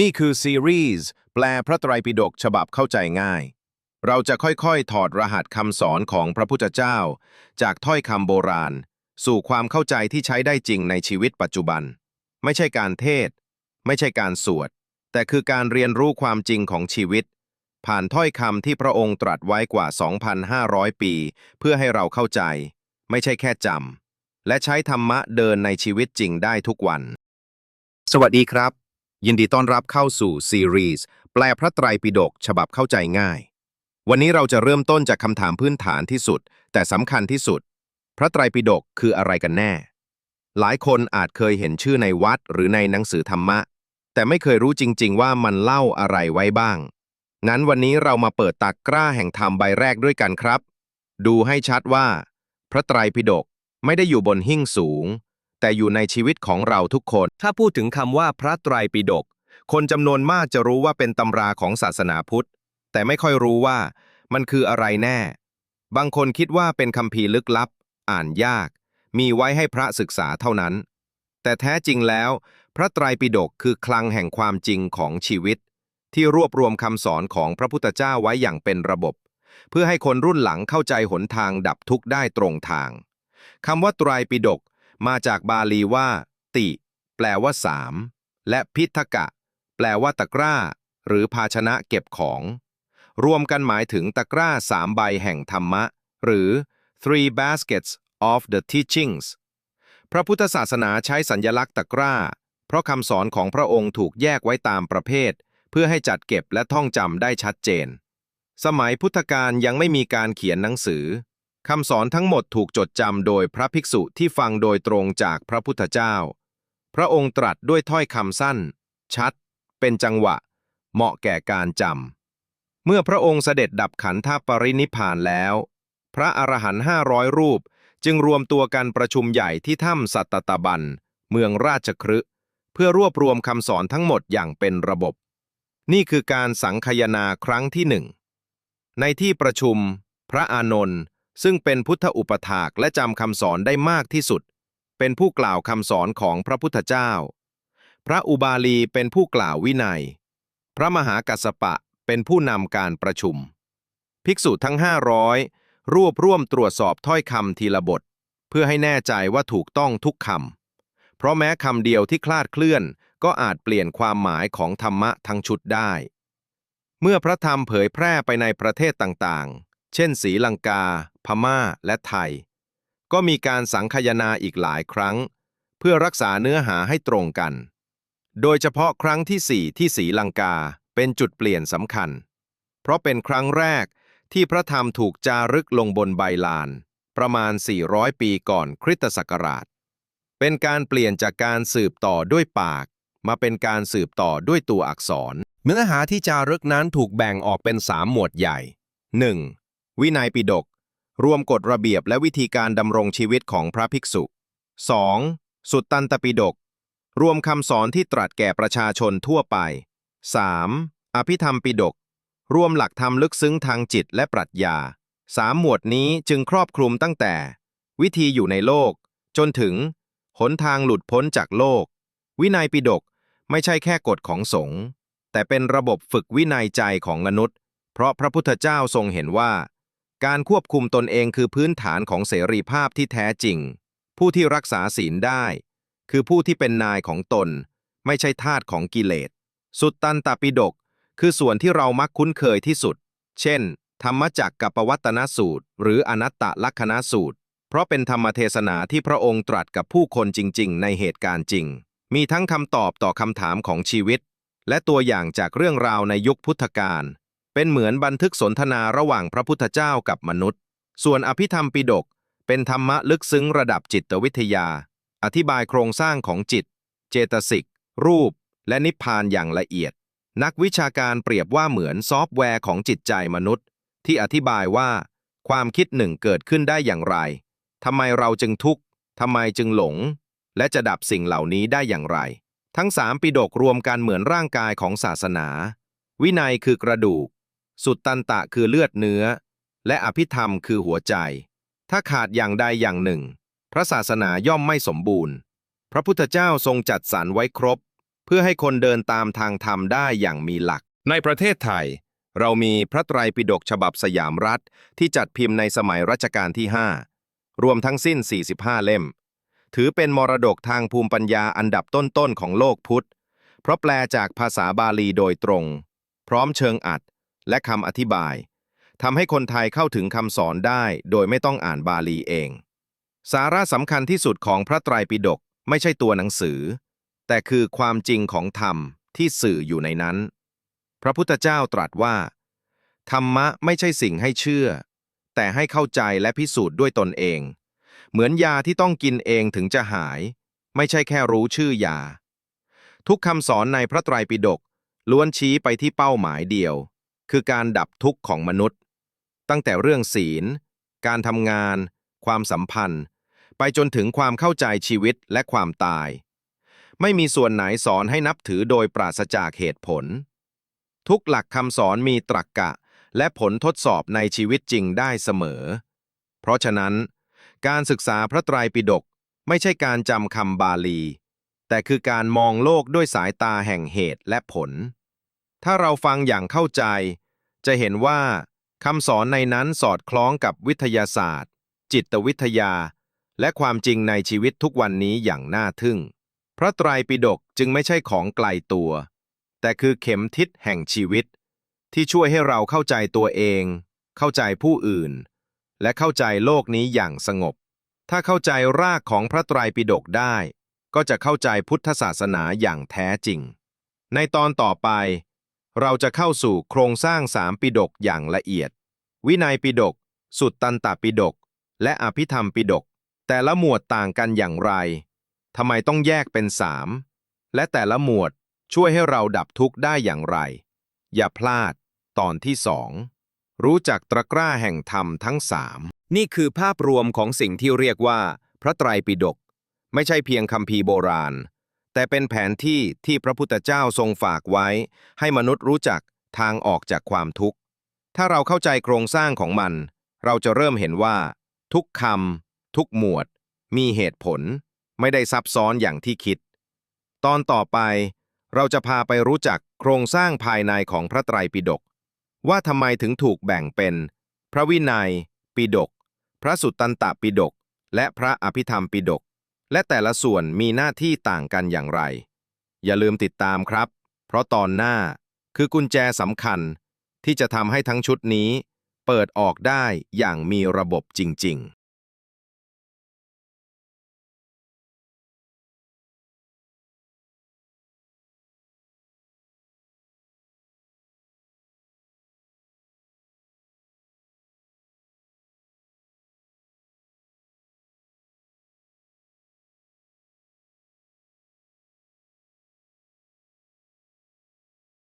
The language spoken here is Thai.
นี่คือซีรีส์แปลพระไตรปิฎกฉบับเข้าใจง่าย เราจะค่อยๆ ถอดรหัสคำสอนของพระพุทธเจ้า จากถ้อยคำโบราณ สู่ความเข้าใจที่ใช้ได้จริงในชีวิตปัจจุบัน ไม่ใช่การเทศ ไม่ใช่การสวด แต่คือการเรียนรู้ความจริงของชีวิต ผ่านถ้อยคำที่พระองค์ตรัสไว้กว่า 2,500 ปี เพื่อให้เราเข้าใจ ไม่ใช่แค่จำและใช้ธรรมะเดินในชีวิตจริงได้ทุกวัน สวัสดีครับ ยินดีต้อนรับเข้าสู่ซีรีส์แปลพระไตรปิฎกฉบับเข้าใจง่าย วันนี้เราจะเริ่มต้นจากคำถามพื้นฐานที่สุด แต่สำคัญที่สุด พระไตรปิฎกคืออะไรกันแน่ หลายคนอาจเคยเห็นชื่อในวัดหรือในหนังสือธรรมะ แต่ไม่เคยรู้จริง ๆ ว่ามันเล่าอะไรไว้บ้าง งั้นวันนี้เรามาเปิดตักกล้าแห่งธรรมใบแรกด้วยกันครับ ดูให้ชัดว่า พระไตรปิฎกไม่ได้อยู่บนหิ้งสูง แต่อยู่ในชีวิตของเราทุกคน ถ้าพูดถึงคำว่าพระไตรปิฎก คนจำนวนมากจะรู้ว่าเป็นตำราของศาสนาพุทธ แต่ไม่ค่อยรู้ว่า มันคืออะไรแน่ บางคนคิดว่าเป็นคัมภีลึกลับ อ่านยาก มีไว้ให้พระศึกษาเท่านั้น แต่แท้จริงแล้ว พระไตรปิฎกคือคลังแห่งความจริงของชีวิต ที่รวบรวมคำสอนของพระพุทธเจ้าไว้อย่างเป็นระบบ เพื่อให้คนรุ่นหลังเข้าใจหนทางดับทุกข์ได้ตรงทางคำว่าไตรปิฎก มาจากบาลีว่า ติ แปลว่าสามและพิทกะ แปลว่าตะกร้า หรือภาชนะเก็บของ รวมกันหมายถึงตะกร้าสามใบแห่งธรรมะ หรือ three baskets of the teachings พระพุทธศาสนาใช้สัญญลักษณ์ตะกร้า เพราะคำสอนของพระองค์ถูกแยกไว้ตามประเภท เพื่อให้จัดเก็บและท่องจำได้ชัดเจน สมัยพุทธกาลยังไม่มีการเขียนหนังสือ คำสอนทั้งหมดถูกจดจำโดยพระภิกษุที่ฟังโดยตรงจากพระพุทธเจ้า พระองค์ตรัสด้วยถ้อยคำสั้น ชัด เป็นจังหวะ เหมาะแก่การจำ เมื่อพระองค์เสด็จดับขันธปรินิพานแล้ว พระอรหันต์ห้าร้อยรูปจึงรวมตัวกันประชุมใหญ่ที่ถ้ำสัตตบัน เมืองราชคฤห์เพื่อรวบรวมคำสอนทั้งหมดอย่างเป็นระบบ นี่คือการสังคายนาครั้งที่หนึ่ง ในที่ประชุม พระอานนท์ ซึ่งเป็นพุทธอุปถากและจำคำสอนได้มากที่สุด เป็นผู้กล่าวคำสอนของพระพุทธเจ้า พระอุบาลีเป็นผู้กล่าววินัย พระมหากัสสปะเป็นผู้นำการประชุม ภิกษุทั้งห้าร้อยรวบร่วมตรวจสอบถ้อยคำทีละบท เพื่อให้แน่ใจว่าถูกต้องทุกคำ เพราะแม้คำเดียวที่คลาดเคลื่อน ก็อาจเปลี่ยนความหมายของธรรมะทั้งชุดได้ เมื่อพระธรรมเผยแพร่ไปในประเทศต่างๆ เช่นศรีลังกา พม่า และไทย ก็มีการสังคายนาอีกหลายครั้ง เพื่อรักษาเนื้อหาให้ตรงกัน โดยเฉพาะครั้งที่สี่ที่ศรีลังกาเป็นจุดเปลี่ยนสำคัญ เพราะเป็นครั้งแรกที่พระธรรมถูกจารึกลงบนใบลาน ประมาณ 400 ปีก่อนคริสตศักราช เป็นการเปลี่ยนจากการสืบต่อด้วยปาก มาเป็นการสืบต่อด้วยตัวอักษร เนื้อหาที่จารึกนั้นถูกแบ่งออกเป็นสามหมวดใหญ่ 1. วินัยปิฎกรวมกฎระเบียบและวิธีการดำรงชีวิตของพระภิกษุ 2. สุตตันตปิฎกรวมคำสอนที่ตรัสแก่ประชาชนทั่วไป 3. อภิธรรมปิฎกรวมหลักธรรมลึกซึ้งทางจิตและปรัชญาสามหมวดนี้จึงครอบคลุมตั้งแต่ วิธีอยู่ในโลก จนถึง หนทางหลุดพ้นจากโลก วินัยปิฎกไม่ใช่แค่กฎของสงฆ์แต่เป็นระบบฝึกวินัยใจของมนุษย์ เพราะพระพุทธเจ้าทรงเห็นว่า การควบคุมตนเองคือพื้นฐานของเสรีภาพที่แท้จริง ผู้ที่รักษาศีลได้ คือผู้ที่เป็นนายของตน ไม่ใช่ทาสของกิเลส สุตตันตปิฎกคือส่วนที่เรามักคุ้นเคยที่สุด เช่น ธรรมจักรกับปวัตนสูตร หรืออนัตตลักษณสูตร เพราะเป็นธรรมเทศนาที่พระองค์ตรัสกับผู้คนจริง ๆ ในเหตุการณ์จริง มีทั้งคำตอบต่อคำถามของชีวิต และตัวอย่างจากเรื่องราวในยุคพุทธกาล เป็นเหมือนบันทึกสนทนาระหว่างพระพุทธเจ้ากับมนุษย์ ส่วนอภิธรรมปิฎกเป็นธรรมะลึกซึ้งระดับจิตวิทยา อธิบายโครงสร้างของจิต เจตสิก รูป และนิพพานอย่างละเอียด นักวิชาการเปรียบว่าเหมือนซอฟต์แวร์ของจิตใจมนุษย์ ที่อธิบายว่า ความคิดหนึ่งเกิดขึ้นได้อย่างไรทำไมเราจึงทุกข์ทำไมจึงหลง และจะดับสิ่งเหล่านี้ได้อย่างไร ทั้งสามปิฎกรวมกันเหมือนร่างกายของศาสนา วินัยคือกระดูก สุตตันตะคือเลือดเนื้อ และอภิธรรมคือหัวใจ ถ้าขาดอย่างใดอย่างหนึ่ง พระศาสนาย่อมไม่สมบูรณ์ พระพุทธเจ้าทรงจัดสรรไว้ครบ เพื่อให้คนเดินตามทางธรรมได้อย่างมีหลัก ในประเทศไทย เรามีพระไตรปิฎกฉบับสยามรัฐ ที่จัดพิมพ์ในสมัยรัชกาลที่ 5 รวมทั้งสิ้น 45 เล่ม ถือเป็นมรดกทางภูมิปัญญาอันดับต้นๆของโลกพุทธ เพราะแปลจากภาษาบาลีโดยตรง พร้อมเชิงอัด และคำอธิบายทำให้คนไทยเข้าถึงคำสอนได้โดยไม่ต้องอ่านบาลีเอง สาระสำคัญที่สุดของพระไตรปิฎกไม่ใช่ตัวหนังสือ แต่คือความจริงของธรรมที่สื่ออยู่ในนั้น พระพุทธเจ้าตรัสว่า ธรรมะไม่ใช่สิ่งให้เชื่อ แต่ให้เข้าใจและพิสูจน์ด้วยตนเอง เหมือนยาที่ต้องกินเองถึงจะหาย ไม่ใช่แค่รู้ชื่อยา ทุกคำสอนในพระไตรปิฎกล้วนชี้ไปที่เป้าหมายเดียว คือการดับทุกข์ของมนุษย์ ตั้งแต่เรื่องศีล การทำงาน ความสัมพันธ์ ไปจนถึงความเข้าใจชีวิตและความตาย ไม่มีส่วนไหนสอนให้นับถือโดยปราศจากเหตุผล ทุกหลักคำสอนมีตรรกกะ และผลทดสอบในชีวิตจริงได้เสมอ เพราะฉะนั้น การศึกษาพระไตรปิฎกไม่ใช่การจำคำบาลี แต่คือการมองโลกด้วยสายตาแห่งเหตุและผล ถ้าเราฟังอย่างเข้าใจ จะเห็นว่าคำสอนในนั้นสอดคล้องกับวิทยาศาสตร์ จิตวิทยา และความจริงในชีวิตทุกวันนี้อย่างน่าทึ่ง พระไตรปิฎกจึงไม่ใช่ของไกลตัว แต่คือเข็มทิศแห่งชีวิต ที่ช่วยให้เราเข้าใจตัวเอง เข้าใจผู้อื่น และเข้าใจโลกนี้อย่างสงบ ถ้าเข้าใจรากของพระไตรปิฎกได้ ก็จะเข้าใจพุทธศาสนาอย่างแท้จริง ในตอนต่อไป เราจะเข้าสู่โครงสร้างสามปิฎกอย่างละเอียด วินัยปิฎกสุตตันตปิฎกและอภิธรรมปิฎกแต่ละหมวดต่างกันอย่างไรทำไมต้องแยกเป็นสามและแต่ละหมวดช่วยให้เราดับทุกข์ได้อย่างไร อย่าพลาด ตอนที่สองรู้จักตะกร้าแห่งธรรมทั้งสามนี่คือภาพรวมของสิ่งที่เรียกว่า พระไตรปิฎกไม่ใช่เพียงคัมภีโบราณ แต่เป็นแผนที่ที่พระพุทธเจ้าทรงฝากไว้ ให้มนุษย์รู้จักทางออกจากความทุกข์ ถ้าเราเข้าใจโครงสร้างของมัน เราจะเริ่มเห็นว่า ทุกคำทุกหมวด มีเหตุผล ไม่ได้ซับซ้อนอย่างที่คิด ตอนต่อไป เราจะพาไปรู้จักโครงสร้างภายในของพระไตรปิฎกว่าทำไมถึงถูกแบ่งเป็น พระวินัย ปิฎกพระสุตตันตปิฎกและพระอภิธรรมปิฎก และแต่ละส่วนมีหน้าที่ต่างกันอย่างไร อย่าลืมติดตามครับ เพราะตอนหน้าคือกุญแจสำคัญที่จะทำให้ทั้งชุดนี้ เปิดออกได้อย่างมีระบบจริง ๆ